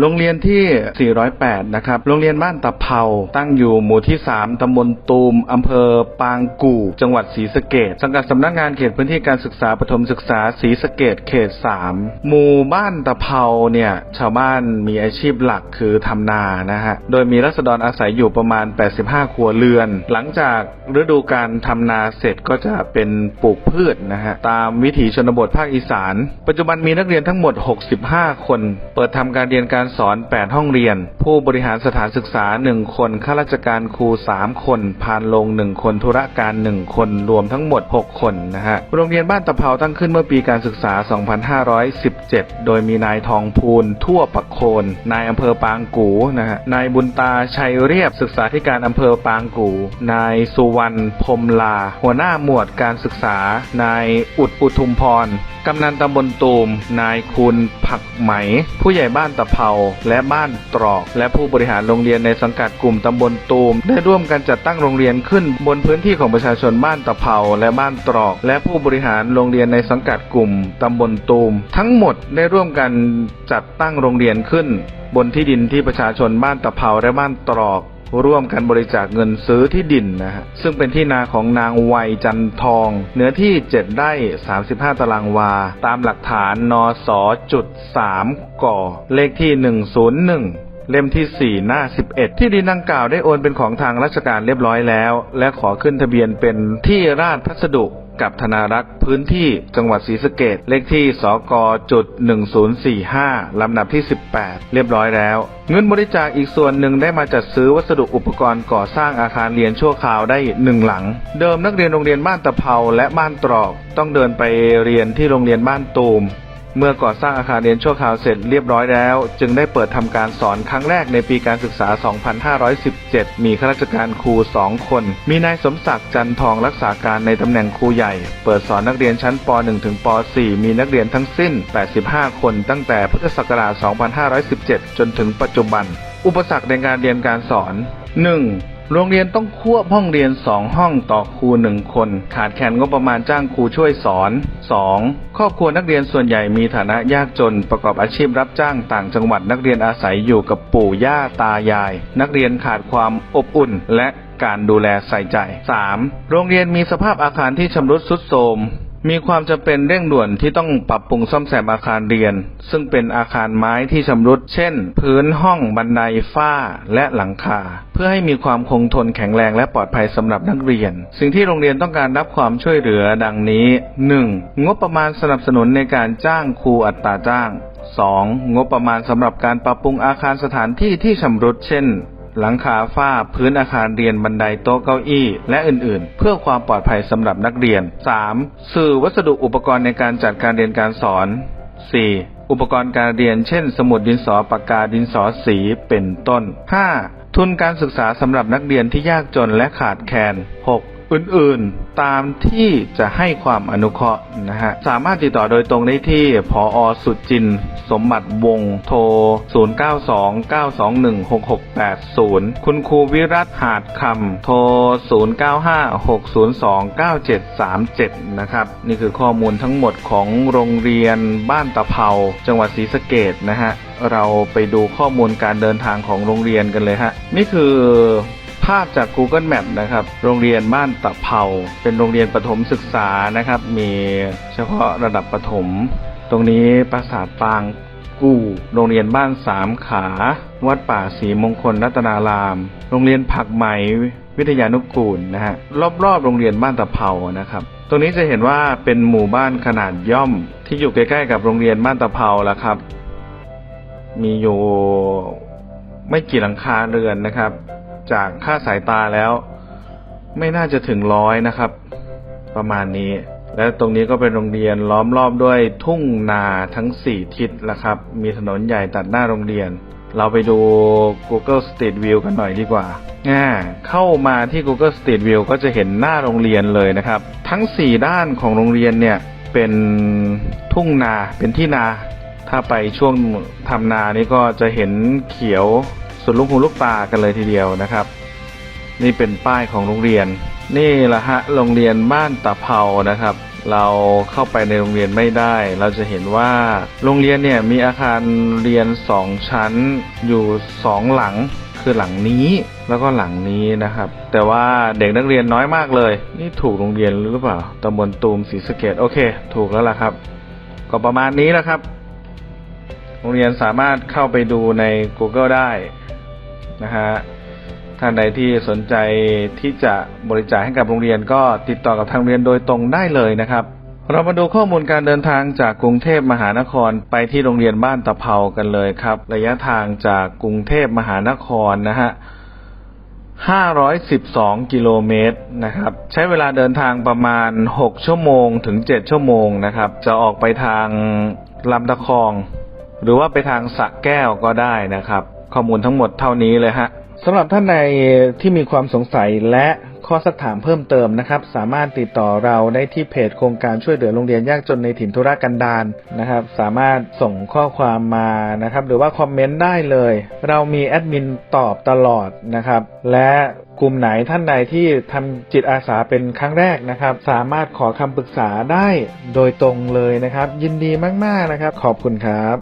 โรงเรียนที่ 408 นะครับ โรงเรียนบ้านตะเภา ตั้งอยู่หมู่ที่ 3 ตำบลตูม อำเภอ ปางกู่ จังหวัดศรีสะเกดสังกัดสำนักงานเขตพื้นที่การศึกษาปฐมศึกษาศรีสะเกดเขต 3 หมู่บ้านตะเภาเนี่ย ชาวบ้านมีอาชีพหลักคือทำนานะฮะ โดยมีรัษฎรอาศัยอยู่ประมาณ 85 ครัวเรือน หลังจากฤดูการทำนาเสร็จก็จะเป็นปลูกพืชนะฮะ ตามวิถีชนบทภาคอีสาน ปัจจุบันมีนักเรียนทั้งหมด 65 คน เปิดทำการเรียนการสอน 8 ห้องเรียน ผู้บริหารสถานศึกษา 1 คน ข้าราชการครู 3 คนพานลง 1 คน ธุรการ 1 คน รวมทั้งหมด 6 คนนะฮะ โรงเรียนบ้านตะเภาตั้งขึ้นเมื่อปีการศึกษา 2517 โดยมีนายทองพูน ทั่วประโคน นายอำเภอปางกูนะฮะ นายบุญตา ชัยเรียบ ศึกษาธิการอำเภอปางกู นายสุวรรณพรมลา หัวหน้าหมวดการศึกษา นายอุดอุทุมพร กำนันตำบลตูม นายคุณผักไหม ผู้ใหญ่บ้านตะเภาและบ้านตรอก และผู้บริหารโรงเรียนในสังกัดกลุ่มตำบลตูม ได้ร่วมกันจัดตั้งโรงเรียนขึ้น บนพื้นที่ของประชาชนบ้านตะเภาและบ้านตรอก และผู้บริหารโรงเรียนในสังกัดกลุ่มตำบลตูม ทั้งหมดได้ร่วมกันจัดตั้งโรงเรียนขึ้น บนที่ดินที่ประชาชนบ้านตะเภาและบ้านตรอก ร่วมกันบริจาคเงินซื้อที่ดินนะฮะซึ่งเป็นที่นาของนางวัยจันทอง เนื้อที่ 7 ไร่ 35 ตารางวา ตามหลักฐานนสจุด3ก่อ เลขที่ 101เล่มที่ 4 หน้า 11 ที่ดินดังกล่าวได้โอนเป็นของทางราชการเรียบร้อยแล้ว และขอขึ้นทะเบียนเป็นที่ราชพัสดุ กับธนารักษ์พื้นที่จังหวัดศรีสะเกดเลขที่สกจุด1045 ลำดับที่ 18 เรียบร้อยแล้ว เงินบริจาคอีกส่วนหนึ่งได้มาจัดซื้อวัสดุอุปกรณ์ก่อสร้างอาคารเรียนชั่วคราวได้หนึ่งหลัง เดิมนักเรียนโรงเรียนบ้านตะเภาและบ้านตรอก ต้องเดินไปเรียนที่โรงเรียนบ้านตูม เมื่อก่อสร้างอาคารเรียนชั่วคราวเสร็จเรียบร้อยแล้ว จึงได้เปิดทำการสอนครั้งแรกในปีการศึกษา 2517 มีข้าราชการครู 2 คน มีนายสมศักดิ์จันทองรักษาการในตำแหน่งครูใหญ่ เปิดสอนนักเรียนชั้นป .1 ถึงป .4 มีนักเรียนทั้งสิ้น 85 คนตั้งแต่พุทธศักราช 2517 จนถึงปัจจุบัน อุปสรรคในการเรียนการสอน 1. โรงเรียนต้องควบห้องเรียน 2 ห้องต่อครู 1 คน ขาดแคลนงบประมาณจ้างครูช่วยสอน 2. ครอบครัวนักเรียนส่วนใหญ่มีฐานะยากจน ประกอบอาชีพรับจ้างต่างจังหวัดนักเรียนอาศัยอยู่กับปู่ย่าตายาย นักเรียนขาดความอบอุ่นและการดูแลใส่ใจ 3. โรงเรียนมีสภาพอาคารที่ชำรุดทรุดโทรม มีความจำเป็นเร่งด่วนที่ต้องปรับปรุงซ่อมแซมอาคารเรียน ซึ่งเป็นอาคารไม้ที่ชำรุด เช่น พื้นห้องบันไดฝ้าและหลังคา เพื่อให้มีความคงทนแข็งแรงและปลอดภัยสำหรับนักเรียน สิ่งที่โรงเรียนต้องการรับความช่วยเหลือดังนี้ 1. งบประมาณสนับสนุนในการจ้างครูอัตราจ้าง 2. งบประมาณสำหรับการปรับปรุงอาคารสถานที่ที่ชำรุด เช่น หลังคาฝ้า พื้นอาคารเรียนบันไดโต๊ะเก้าอี้ และอื่นๆ เพื่อความปลอดภัยสำหรับนักเรียน 3. สื่อวัสดุอุปกรณ์ในการจัดการเรียนการสอน 4. อุปกรณ์การเรียน เช่น สมุดดินสอปากกาดินสอสีเป็นต้น 5. ทุนการศึกษาสำหรับนักเรียนที่ยากจนและขาดแคลน 6. อื่นๆ ตามที่จะให้ความอนุเคราะห์นะฮะ สามารถติดต่อโดยตรงได้ที่ผออสุจิน สมบัติวงโทร 0929216680 คุณครูวิรัตหาดคำโทร 0956029737 นะครับ นี่คือข้อมูลทั้งหมดของโรงเรียนบ้านตะเภาจังหวัดศรีสะเกดนะฮะ เราไปดูข้อมูลการเดินทางของโรงเรียนกันเลยฮะ นี่คือ ภาพจาก Google Map นะครับ โรงเรียนบ้านตะเภาเป็นโรงเรียนประถมศึกษานะครับ มีเฉพาะระดับประถม ตรงนี้ปราสาทปางกู่โรงเรียนบ้านสามขา วัดป่าศรีมงคลรัตนาราม โรงเรียนผักไหมวิทยานุกูลนะฮะรอบๆ โรงเรียนบ้านตะเภานะครับ ตรงนี้จะเห็นว่าเป็นหมู่บ้านขนาดย่อม ที่อยู่ใกล้ๆ กับโรงเรียนบ้านตะเภาแล้วครับ มีอยู่ไม่กี่หลังคาเรือนนะครับ จากค่าสายตาแล้ว ไม่น่าจะถึงร้อยนะครับ ประมาณนี้ และตรงนี้ก็เป็นโรงเรียนล้อมรอบด้วยทุ่งนาทั้ง 4 ทิศละครับ มีถนนใหญ่ตัดหน้าโรงเรียน เราไปดู Google Street View กันหน่อยดีกว่าอ่าเข้ามาที่ Google Street View ก็จะเห็นหน้าโรงเรียนเลยนะครับ ทั้ง 4 ด้านของโรงเรียนเนี่ยเป็นทุ่งนาเป็นที่นา ถ้าไปช่วงทำนานี่ก็จะเห็นเขียว สุดลูกหูลูกตากันเลยทีเดียวนะครับ นี่เป็นป้ายของโรงเรียน นี่แหละฮะโรงเรียนบ้านตะเภานะครับ เราเข้าไปในโรงเรียนไม่ได้ เราจะเห็นว่าโรงเรียนเนี่ยมีอาคารเรียนสองชั้นอยู่สองหลังคือหลังนี้แล้วก็หลังนี้นะครับ แต่ว่าเด็กนักเรียนน้อยมากเลย นี่ถูกโรงเรียนหรือเปล่าตำบลตูมศรีสะเกดโอเค ถูกแล้วล่ะครับ ก็ประมาณนี้นะครับ รงเรียนสามารถเข้าไปดูใน Google ได้นะฮะท่านใดที่สนใจที่จะบริจาคให้กับโรงเรียนก็ติดต่อกับทางโรงเรียนโดยตรงได้เลยนะครับ เรามาดูข้อมูลการเดินทางจากกรุงเทพมหานครไปที่โรงเรียนบ้านตะเภากันเลยครับ ระยะทางจากกรุงเทพมหานครนะฮะ512 กิโลเมตรนะครับ ใช้เวลาเดินทางประมาณ 6 ชั่วโมงถึง 7 ชั่วโมงนะครับ จะออกไปทางลำตะคอง หรือว่าไปทางสระแก้วก็ได้นะครับ ข้อมูลทั้งหมดเท่านี้เลยฮะสำหรับท่านในที่มีความสงสัยและข้อสักถามเพิ่มเติมนะครับ สามารถติดต่อเราได้ที่เพจโครงการช่วยเหลือโรงเรียนยากจนในถิ่นธุรกันดารนะครับ สามารถส่งข้อความมานะครับ หรือว่าคอมเมนต์ได้เลย เรามีแอดมินตอบตลอดนะครับ และกลุ่มไหนท่านใดที่ทำจิตอาสาเป็นครั้งแรกนะครับ สามารถขอคำปรึกษาได้โดยตรงเลยนะครับ ยินดีมากๆนะครับ ขอบคุณครับ